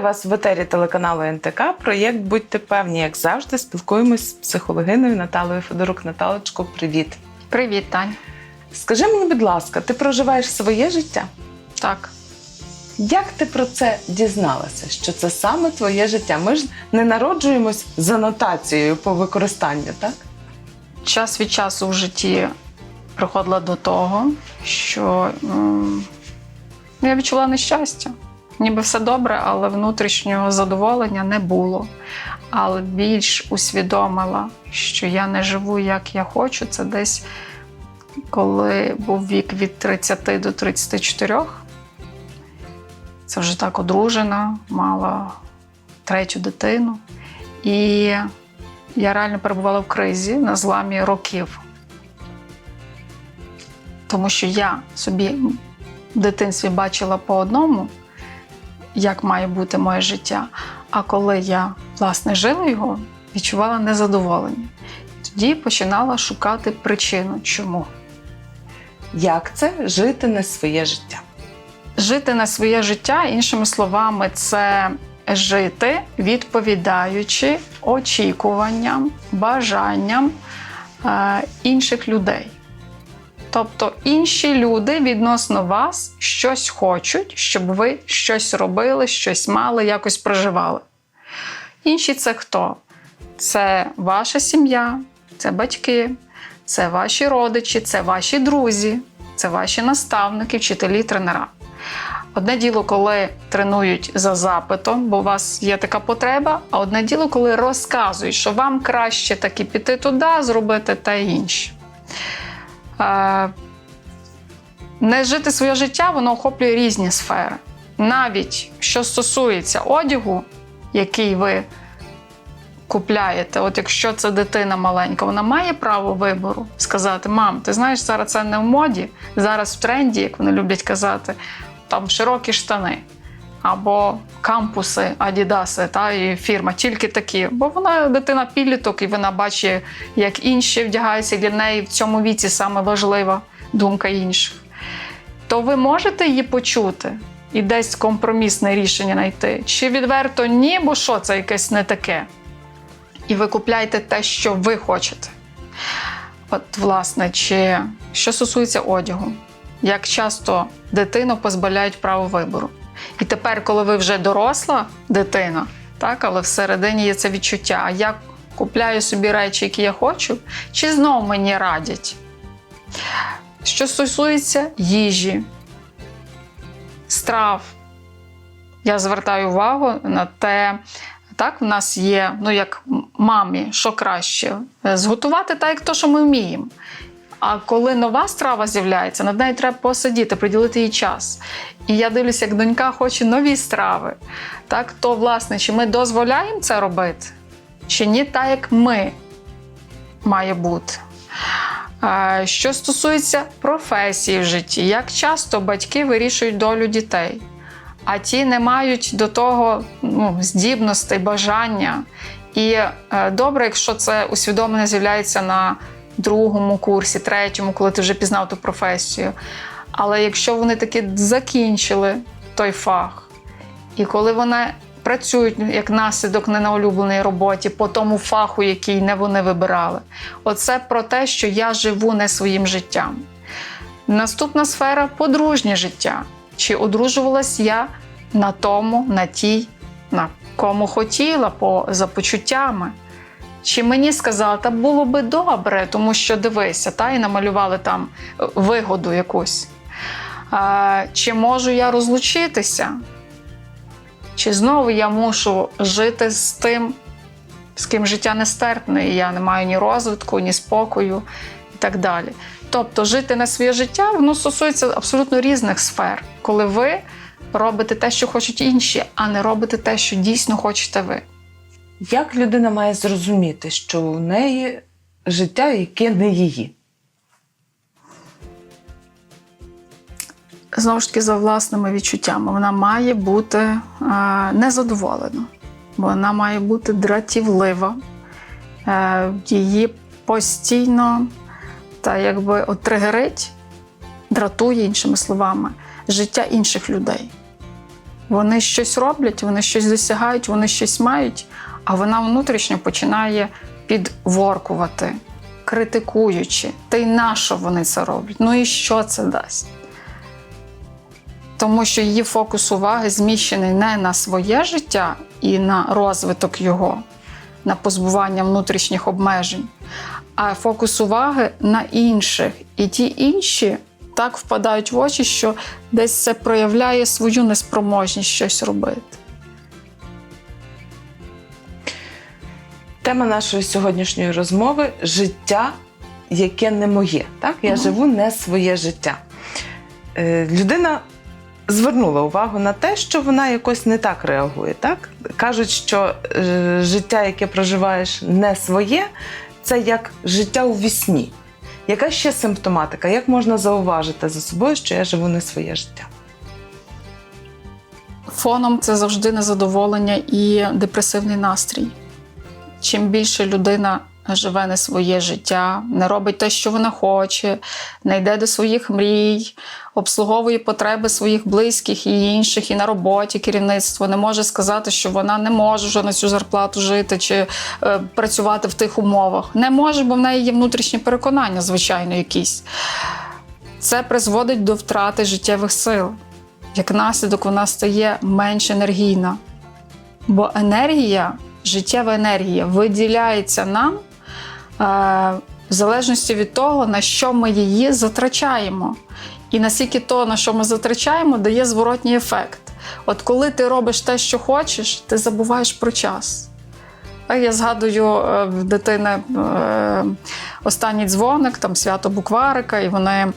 Вітаю вас в етері телеканалу НТК. Проєкт Будьте певні, як завжди, спілкуємось з психологиною Наталою Федорук. Наталочко, привіт. Привіт, Тань. Скажи мені, будь ласка, ти проживаєш своє життя? Так, Як ти про це дізналася? Що це саме твоє життя? Ми ж не народжуємось з анотацією по використанню, так? час від часу в житті приходила до того, що м, я відчула нещастя. Ніби все добре, але внутрішнього задоволення не було. Але більш усвідомила, що я не живу як я хочу, це десь коли був вік від 30 до 34. Це вже так одружена, мала третю дитину. І я реально перебувала в кризі на зламі років. Тому що я собі в дитинстві бачила по одному, як має бути моє життя. А коли я власне жила його, відчувала незадоволення. Тоді починала шукати причину, чому. Як це жити не своє життя? Жити на своє життя, іншими словами, це жити, відповідаючи очікуванням, бажанням е, інших людей. Тобто інші люди відносно вас щось хочуть, щоб ви щось робили, щось мали, якось проживали. Інші це хто? Це ваша сім'я, це батьки, це ваші родичі, це ваші друзі, це ваші наставники, вчителі, тренера. Одне діло, коли тренують за запитом, бо у вас є така потреба, а одне діло, коли розказують, що вам краще таки піти туди, зробити та інше. Не жити своє життя, воно охоплює різні сфери. Навіть що стосується одягу, який ви купляєте, от якщо це дитина маленька, вона має право вибору сказати: Мам, ти знаєш, зараз це не в моді, зараз в тренді, як вони люблять казати, там широкі штани. Або кампуси, адідаси та і фірма, тільки такі. Бо вона дитина підліток, і вона бачить, як інші вдягаються для неї в цьому віці саме важлива думка інших. То ви можете її почути і десь компромісне рішення знайти. Чи відверто ні, бо що це якесь не таке. І ви купляєте те, що ви хочете. От, власне, чи що стосується одягу, як часто дитину позбавляють право вибору. І тепер, коли ви вже доросла дитина, так, але всередині є це відчуття, а я купляю собі речі, які я хочу, чи знову мені радять? Що стосується їжі, страв, я звертаю увагу на те, так, в нас є, ну як мамі, що краще, зготувати так, як то, що ми вміємо. А коли нова страва з'являється, над нею треба посидіти, приділити їй час. І я дивлюся, як донька хоче нові страви. Так, то, власне, чи ми дозволяємо це робити, чи ні, так як ми має бути. Що стосується професії в житті, як часто батьки вирішують долю дітей, а ті не мають до того ну, здібностей, бажання. І е, добре, якщо це усвідомлення з'являється на другому курсі, третьому, коли ти вже пізнав ту професію. Але якщо вони таки закінчили той фах, і коли вони працюють як наслідок не на улюбленій роботі по тому фаху, який не вони вибирали, оце про те, що я живу не своїм життям. Наступна сфера подружнє життя. Чи одружувалась я на тому, на тій, на кому хотіла, по, за почуттями? Чи мені сказали, та було би добре, тому що дивися, та і намалювали там е, вигоду якусь. А, чи можу я розлучитися? Чи знову я мушу жити з тим, з ким життя нестерпне, і я не маю ні розвитку, ні спокою і так далі. Тобто жити на своє життя воно стосується абсолютно різних сфер, коли ви робите те, що хочуть інші, а не робите те, що дійсно хочете ви. Як людина має зрозуміти, що у неї життя, яке не її? Знову ж таки за власними відчуттями. Вона має бути е, незадоволена, вона має бути дратівлива, е, її постійно та якби от тригерить, дратує іншими словами, життя інших людей. Вони щось роблять, вони щось досягають, вони щось мають, а вона внутрішньо починає підворкувати, критикуючи. Та й на що вони це роблять? Ну і що це дасть? Тому що її фокус уваги зміщений не на своє життя і на розвиток його, на позбування внутрішніх обмежень, а фокус уваги на інших. І ті інші так впадають в очі, що десь це проявляє свою неспроможність щось робити. Тема нашої сьогоднішньої розмови життя, яке не моє. Так? Я Мгм. живу не своє життя. Е, людина звернула увагу на те, що вона якось не так реагує. Так? Кажуть, що е, життя, яке проживаєш не своє, це як життя у вісні. Яка ще симптоматика? Як можна зауважити за собою, що я живу не своє життя? Фоном це завжди незадоволення і депресивний настрій. Чим більше людина живе не своє життя, не робить те, що вона хоче, не йде до своїх мрій, обслуговує потреби своїх близьких і інших, і на роботі керівництво не може сказати, що вона не може вже на цю зарплату жити чи е, працювати в тих умовах. Не може, бо в неї є внутрішні переконання, звичайно, якісь. Це призводить до втрати життєвих сил. Як наслідок, вона стає менш енергійна. Бо енергія, життєва енергія, виділяється нам в залежності від того, на що ми її затрачаємо. І наскільки то, на що ми затрачаємо, дає зворотній ефект. От коли ти робиш те, що хочеш, ти забуваєш про час. Я згадую е, в дитини е, останній дзвоник, там свято букварика, і вони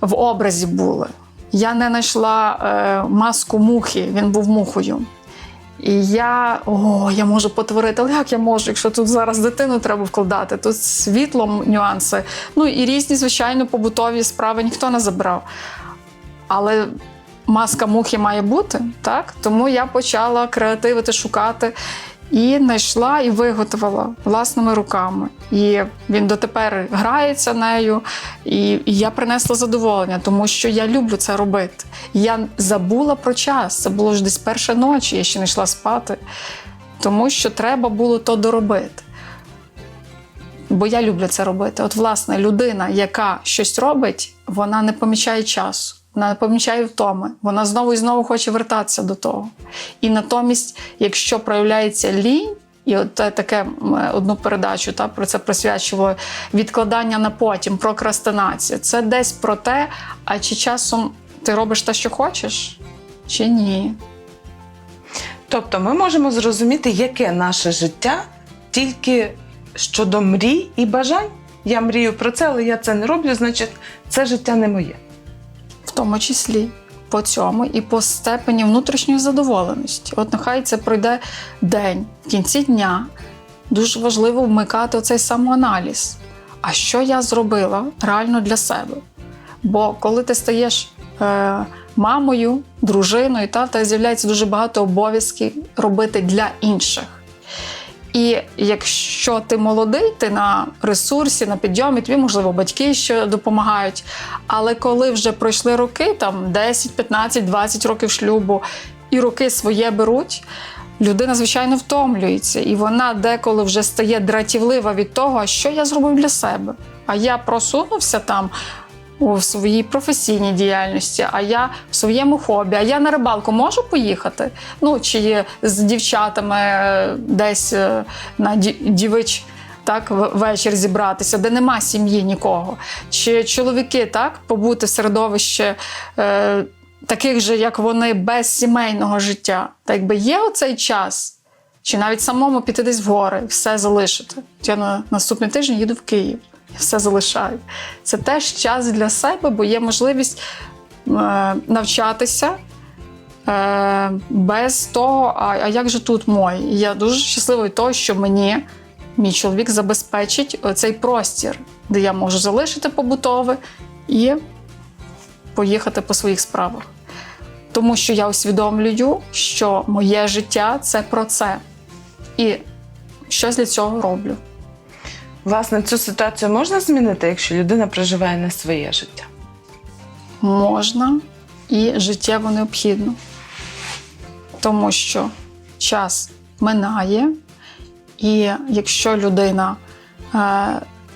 в образі були. Я не знайшла е, маску мухи, він був мухою. І я о, я можу потворити, але як я можу, якщо тут зараз дитину треба вкладати, тут світлом нюанси. Ну і різні, звичайно, побутові справи ніхто не забрав. Але маска мухи має бути, так? Тому я почала креативити, шукати. І знайшла і виготовила власними руками. І він дотепер грається нею. І, я принесла задоволення, тому що я люблю це робити. Я забула про час. Це було ж десь перша ночі, я ще не йшла спати, тому що треба було то доробити. Бо я люблю це робити. От, власне, людина, яка щось робить, вона не помічає часу, вона помічає втоми. Вона знову і знову хоче вертатися до того. І натомість, якщо проявляється лінь, і от таке одну передачу та про це присвячувало відкладання на потім, прокрастинація. Це десь про те, а чи часом ти робиш те, що хочеш, чи ні. Тобто ми можемо зрозуміти, яке наше життя тільки щодо мрій і бажань. Я мрію про це, але я це не роблю, значить, це життя не моє. В тому числі по цьому і по степені внутрішньої задоволеності. От нехай це пройде день в кінці дня. Дуже важливо вмикати оцей самоаналіз. А що я зробила реально для себе? Бо коли ти стаєш е, мамою, дружиною, та, тебе з'являється дуже багато обов'язків робити для інших. І якщо ти молодий, ти на ресурсі, на підйомі, тобі, можливо, батьки ще допомагають. Але коли вже пройшли роки, там 10, 15, 20 років шлюбу, і роки своє беруть, людина, звичайно, втомлюється. І вона деколи вже стає дратівлива від того, що я зробив для себе. А я просунувся там у своїй професійній діяльності, а я в своєму хобі, а я на рибалку можу поїхати? Ну, чи з дівчатами е, десь е, на дівич. Так, вечір зібратися, де нема сім'ї нікого. Чи чоловіки так побути в середовищі е, таких же, як вони, без сімейного життя? Та якби є оцей час, чи навіть самому піти десь в гори, все залишити. Я на наступний тиждень їду в Київ, я все залишаю. Це теж час для себе, бо є можливість е, навчатися. Е, без того, а, а як же тут мой? Я дуже щаслива від того, що мені мій чоловік забезпечить цей простір, де я можу залишити побутове і поїхати по своїх справах. Тому що я усвідомлюю, що моє життя це про це. І щось для цього роблю. Власне, цю ситуацію можна змінити, якщо людина проживає не своє життя. Можна і життєво необхідно. тому що час минає, і якщо людина е,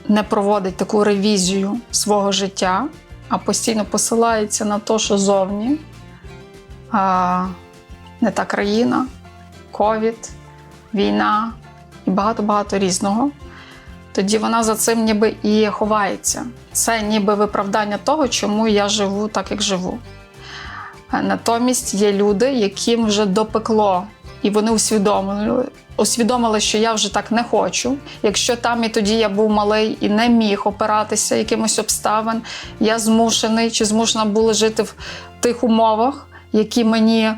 не проводить таку ревізію свого життя, а постійно посилається на те, що зовні, е, не та країна, ковід, війна і багато-багато різного, тоді вона за цим ніби і ховається. Це ніби виправдання того, чому я живу так, як живу. Натомість є люди, яким вже допекло, і вони усвідомили, усвідомили, що я вже так не хочу. Якщо там і тоді я був малий і не міг опиратися якимось обставин, я змушений чи змушена була жити в тих умовах, які мені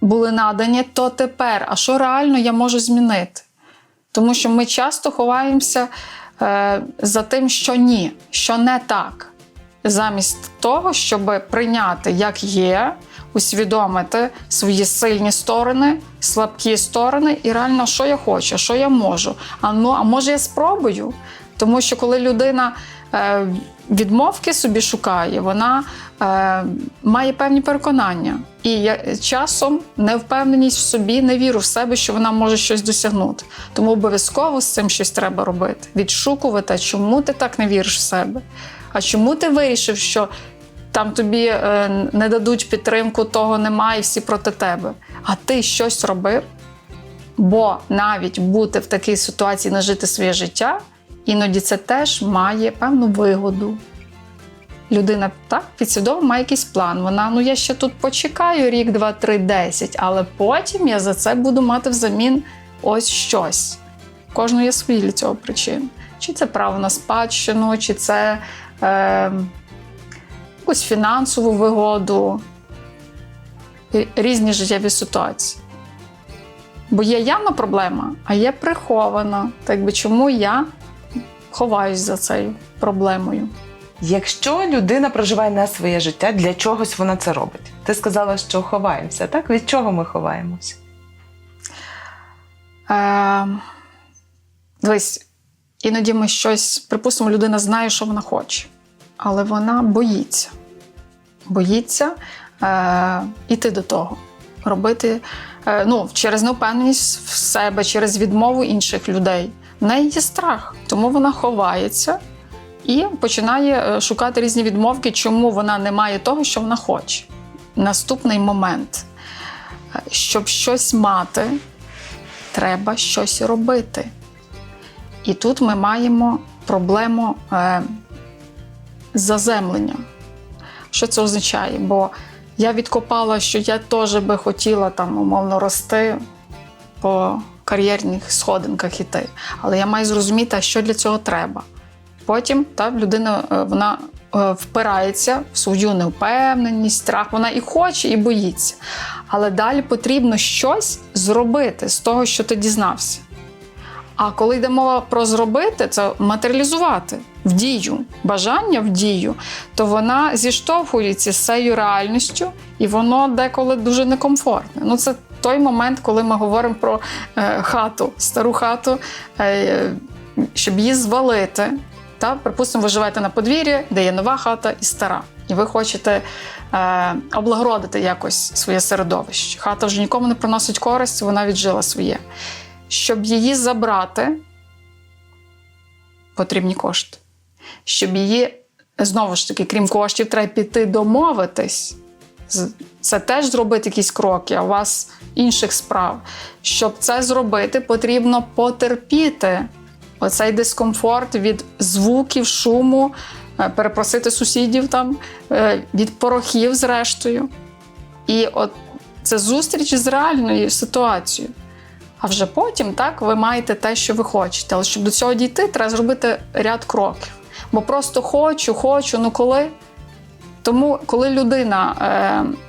були надані, то тепер, а що реально я можу змінити? Тому що ми часто ховаємося е, за тим, що ні, що не так замість того, щоб прийняти, як є, усвідомити свої сильні сторони, слабкі сторони, і реально, що я хочу, що я можу. А ну, а може я спробую? Тому що коли людина е, відмовки собі шукає, вона е, має певні переконання. І часом невпевненість в собі, не віру в себе, що вона може щось досягнути. Тому обов'язково з цим щось треба робити. Відшукувати, чому ти так не віриш в себе. А чому ти вирішив, що там тобі е, не дадуть підтримку, того немає, всі проти тебе? А ти щось робив? Бо навіть бути в такій ситуації, не жити своє життя, іноді це теж має певну вигоду. Людина так підсвідомо має якийсь план. Вона ну я ще тут почекаю рік, два, три, десять, але потім я за це буду мати взамін ось щось. У Кожного є свої для цього причини. Чи це право на спадщину, чи це е, якусь фінансову вигоду, різні життєві ситуації. Бо є явна проблема, а є прихована. Так би чому я ховаюсь за цією проблемою? Якщо людина проживає не своє життя, для чогось вона це робить. Ти сказала, що ховаємося, так? Від чого ми ховаємося? Е, дивись, іноді ми щось, припустимо, людина знає, що вона хоче, але вона боїться. Боїться е, іти до того, робити е, ну, через невпевненість в себе, через відмову інших людей. В неї є страх, тому вона ховається і починає е, шукати різні відмовки, чому вона не має того, що вона хоче. Наступний момент. Е, Щоб щось мати, треба щось робити. І тут ми маємо проблему е, заземлення. Що це означає? Бо я відкопала, що я теж би хотіла там умовно рости по кар'єрних сходинках іти. Але я маю зрозуміти, що для цього треба. Потім та, людина е, вона е, впирається в свою невпевненість, страх. Вона і хоче, і боїться. Але далі потрібно щось зробити з того, що ти дізнався. А коли йде мова про зробити, це матеріалізувати в дію, бажання в дію, то вона зіштовхується з цією реальністю, і воно деколи дуже некомфортне. Ну, це той момент, коли ми говоримо про е, хату, стару хату, е, щоб її звалити. Та, припустимо, ви живете на подвір'ї, де є нова хата і стара. І ви хочете е, облагородити якось своє середовище. Хата вже нікому не приносить користь, вона віджила своє. Щоб її забрати, потрібні кошти. Щоб її, знову ж таки, крім коштів, треба піти домовитись. Це теж зробити якісь кроки, а у вас інших справ. Щоб це зробити, потрібно потерпіти оцей дискомфорт від звуків, шуму, е, перепросити сусідів там, е, від порохів, зрештою. І от це зустріч з реальною ситуацією. А вже потім так ви маєте те, що ви хочете. Але щоб до цього дійти, треба зробити ряд кроків. Бо просто хочу, хочу, ну коли. Тому, коли людина е,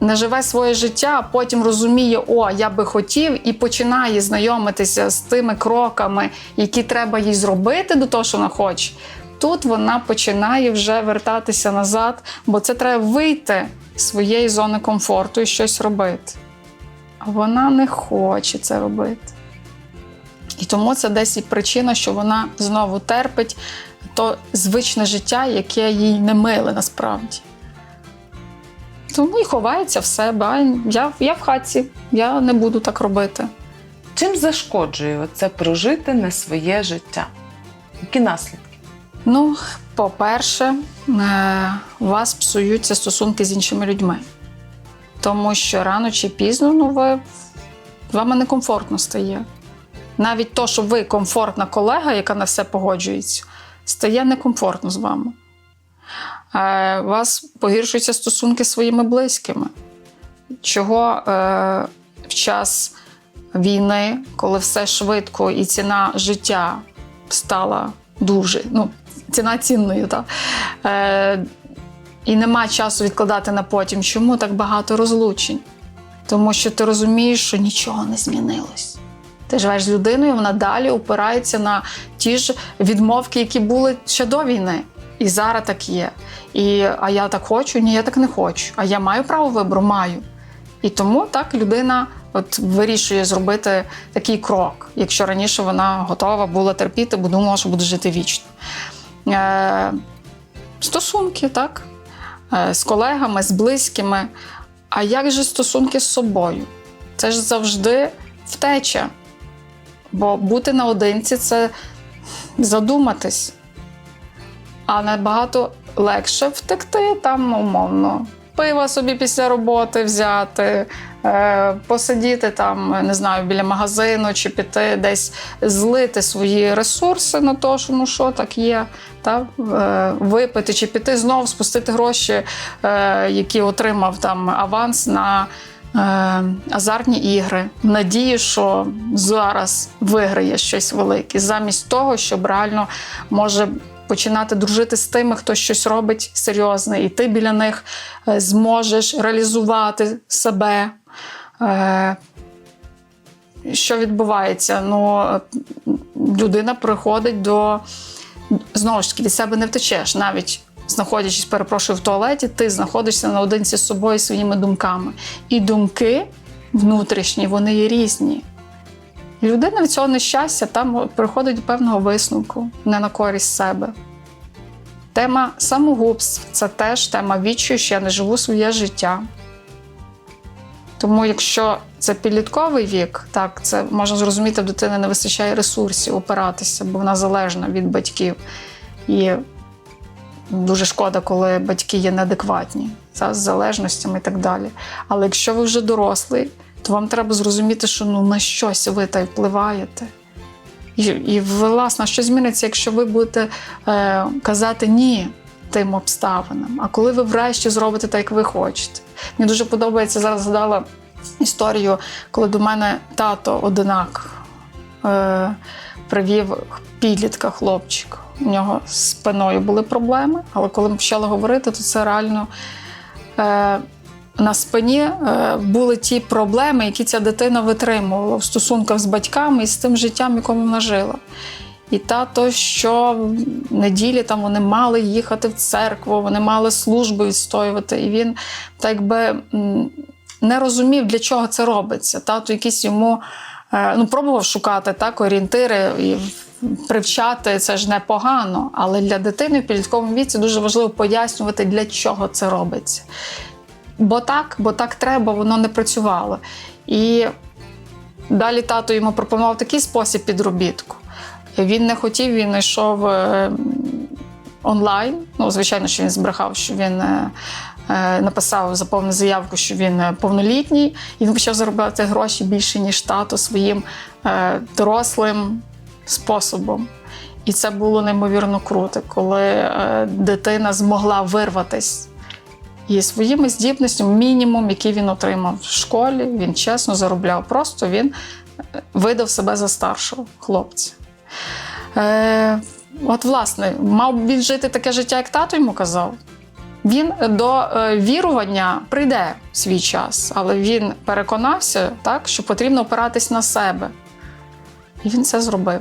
не живе своє життя, а потім розуміє, о, я би хотів, і починає знайомитися з тими кроками, які треба їй зробити до того, що вона хоче, тут вона починає вже вертатися назад, бо це треба вийти з своєї зони комфорту і щось робити. А вона не хоче це робити. І тому це десь і причина, що вона знову терпить то звичне життя, яке їй не миле насправді. Тому і ховається в себе. А я, я в хаті, я не буду так робити. Чим зашкоджує оце прожити не своє життя? Які наслідки? Ну, по-перше, е, у вас псуються стосунки з іншими людьми. Тому що рано чи пізно ну, ви, вам некомфортно стає. Навіть то, що ви комфортна колега, яка на все погоджується, стає некомфортно з вами. Е, вас погіршуються стосунки з своїми близькими. Чого е, в час війни, коли все швидко і ціна життя стала дуже, ну, ціна цінною, так? Е, і нема часу відкладати на потім. Чому так багато розлучень? Тому що ти розумієш, що нічого не змінилось. Ти живеш з людиною, вона далі опирається на ті ж відмовки, які були ще до війни. І зараз так є. І, а я так хочу, ні, я так не хочу. А я маю право вибору? Маю. І тому так людина от вирішує зробити такий крок, якщо раніше вона готова була терпіти, бо думала, що буде жити вічно. Е, стосунки, так? Е, з колегами, з близькими. А як же стосунки з собою? Це ж завжди втеча. Бо бути наодинці це задуматись. А набагато легше втекти там, умовно, пива собі після роботи взяти, е, посидіти там, не знаю, біля магазину чи піти десь злити свої ресурси на те, що ну що так є, та, е, випити чи піти знову спустити гроші, е, які отримав там аванс на. Азартні ігри, в надії, що зараз виграє щось велике, замість того, щоб реально може починати дружити з тими, хто щось робить серйозне, і ти біля них е, зможеш реалізувати себе. Е, Що відбувається? Ну, людина приходить до знову ж таки від себе не втечеш. Навіть знаходячись, перепрошую, в туалеті, ти знаходишся наодинці з собою своїми думками. І думки внутрішні, вони є різні. Людина від цього нещастя там приходить до певного висновку, не на користь себе. Тема самогубств це теж тема відчую, що я не живу своє життя. Тому, якщо це підлітковий вік, так це можна зрозуміти, в дитини не вистачає ресурсів опиратися, бо вона залежна від батьків. І дуже шкода, коли батьки є неадекватні та, з залежностями і так далі. Але якщо ви вже дорослий, то вам треба зрозуміти, що ну, на щось ви та й впливаєте. І, і власне, що зміниться, якщо ви будете е, казати ні тим обставинам, а коли ви врешті зробите так, як ви хочете. Мені дуже подобається, зараз згадала історію, коли до мене тато одинак е, привів підлітка хлопчика. У нього з спиною були проблеми, але коли ми почали говорити, то це реально. Е, на спині е, були ті проблеми, які ця дитина витримувала в стосунках з батьками і з тим життям, якому вона жила. І тато, що в неділі там вони мали їхати в церкву, вони мали службу відстоювати. І він так би не розумів, для чого це робиться. Тато якийсь йому е, ну, пробував шукати так, орієнтири і привчати це ж непогано. Але для дитини в підлітковому віці дуже важливо пояснювати, для чого це робиться. Бо так, бо так треба, воно не працювало. І далі тато йому пропонував такий спосіб підробітку. Він не хотів, він йшов е, онлайн. Ну, звичайно, що він збрехав, що він е, е, написав заповнив заявку, що він повнолітній, і він почав заробляти гроші більше, ніж тато своїм дорослим способом. І це було неймовірно круто, коли дитина змогла вирватися і своїми здібностями, мінімум, який він отримав в школі, він чесно заробляв. Просто він е, видав себе за старшого хлопця. Е, от, власне, мав він жити таке життя, як тато йому казав. Він до е, вірування прийде в свій час, але він переконався, так, що потрібно опиратись на себе. І він це зробив.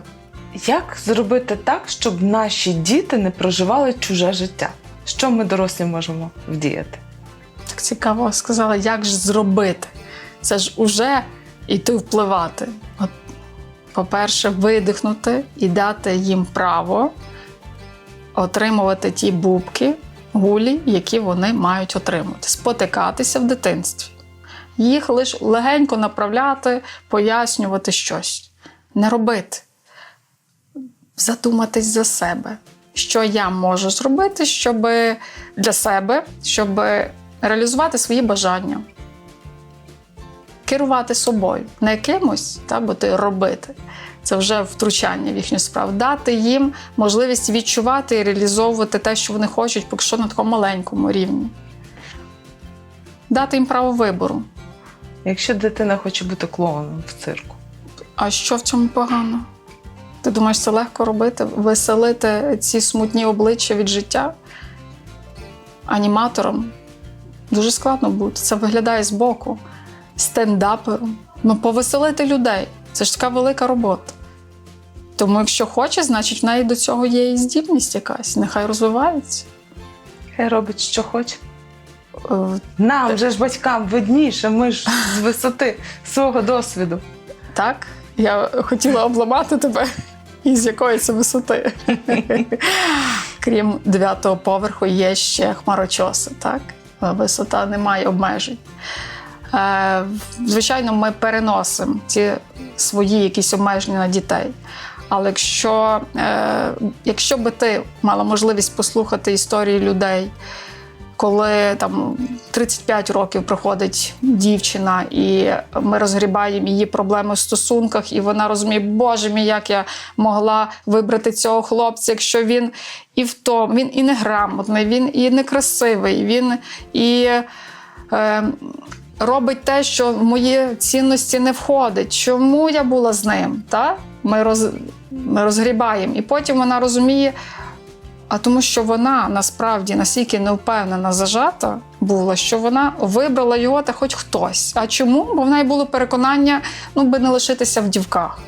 Як зробити так, щоб наші діти не проживали чуже життя? Що ми дорослі можемо вдіяти? Так цікаво сказала, як ж зробити? Це ж уже йти впливати. По-перше, видихнути і дати їм право отримувати ті бубки, гулі, які вони мають отримати, спотикатися в дитинстві. Їх лише легенько направляти, пояснювати щось, не робити, задуматись за себе, що я можу зробити, щоб для себе, щоб реалізувати свої бажання, керувати собою, не якимось, та, бо ти робити. Це вже втручання в їхню справу. Дати їм можливість відчувати і реалізовувати те, що вони хочуть, поки що на такому маленькому рівні. Дати їм право вибору. Якщо дитина хоче бути клоуном в цирку, А що в цьому погано? Ти думаєш, це легко робити? Веселити ці смутні обличчя від життя аніматором? Дуже складно бути. Це виглядає збоку. Стендапером. Ну, повеселити людей. Це ж така велика робота. Тому, якщо хоче, значить в неї до цього є і здібність якась. Нехай розвивається. хай робить, що хоче. Е, Нам же ж батькам видніше, ми ж з висоти свого досвіду. Так, я хотіла обламати тебе. І з якої це висоти? Крім дев'ятого поверху, є ще хмарочоси, так? Висота не має обмежень. Е, звичайно, ми переносимо ці свої якісь обмеження на дітей. Але якщо, е, якщо би ти мала можливість послухати історії людей, коли там 35 років проходить дівчина, і ми розгрібаємо її проблеми в стосунках, і вона розуміє, боже мій, як я могла вибрати цього хлопця, якщо він і в тому, він і неграмотний, він і некрасивий, він і. Е, Робить те, що в мої цінності не входить. Чому я була з ним? Та? Ми, роз, ми розгрібаємо. І потім вона розуміє, а тому, що вона насправді настільки невпевнена, зажата була, що вона вибрала його та хоч хтось. А чому? Бо в неї було переконання, ну би не лишитися в дівках.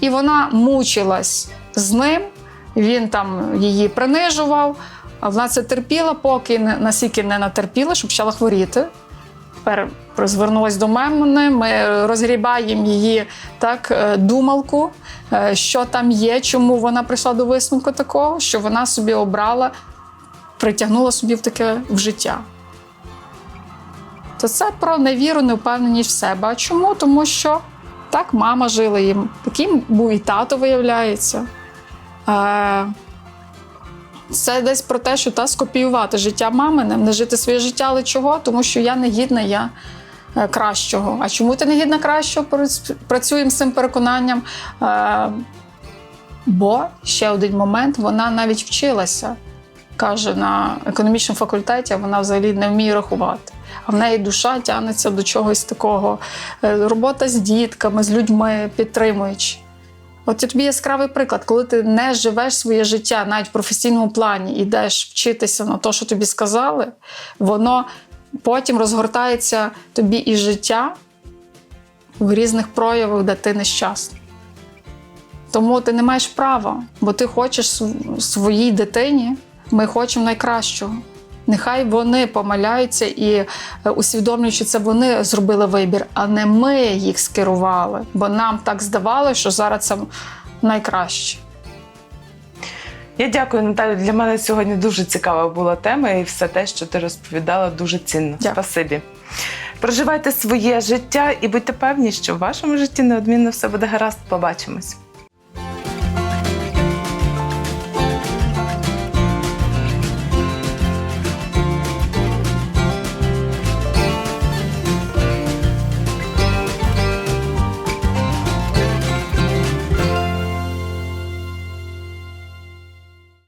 І вона мучилась з ним, він там її принижував, а вона це терпіла, поки настільки не натерпіла, що почала хворіти. Тепер звернулась до мене, ми розгрібаємо її так, е, думалку, е, що там є, чому вона прийшла до висновку такого, що вона собі обрала, притягнула собі в таке в життя. То це про невіру, невпевненість в себе. А чому? Тому що так мама жила їм, таким був і тато, виявляється. Це десь про те, що та скопіювати життя мамине, не жити своє життя, але чого? Тому що я не гідна, я е, кращого. А чому ти не гідна кращого? Прац- Працюємо з цим переконанням. Е, Бо ще один момент, вона навіть вчилася. Каже, на економічному факультеті вона взагалі не вміє рахувати. А в неї душа тягнеться до чогось такого. Е, Робота з дітками, з людьми, підтримуючи. От тобі яскравий приклад, коли ти не живеш своє життя навіть в професійному плані, ідеш вчитися на те, що тобі сказали, воно потім розгортається тобі і життя в різних проявах, де ти нещасний. Тому ти не маєш права, бо ти хочеш своїй дитині, ми хочемо найкращого. Нехай вони помиляються і е, усвідомлюючи це, вони зробили вибір, а не ми їх скерували. Бо нам так здавалося, що зараз це найкраще. Я дякую, Наталю. Для мене сьогодні дуже цікава була тема, і все те, що ти розповідала, дуже цінно. Дякую. Спасибі. Проживайте своє життя і будьте певні, що в вашому житті неодмінно все буде гаразд. Побачимось.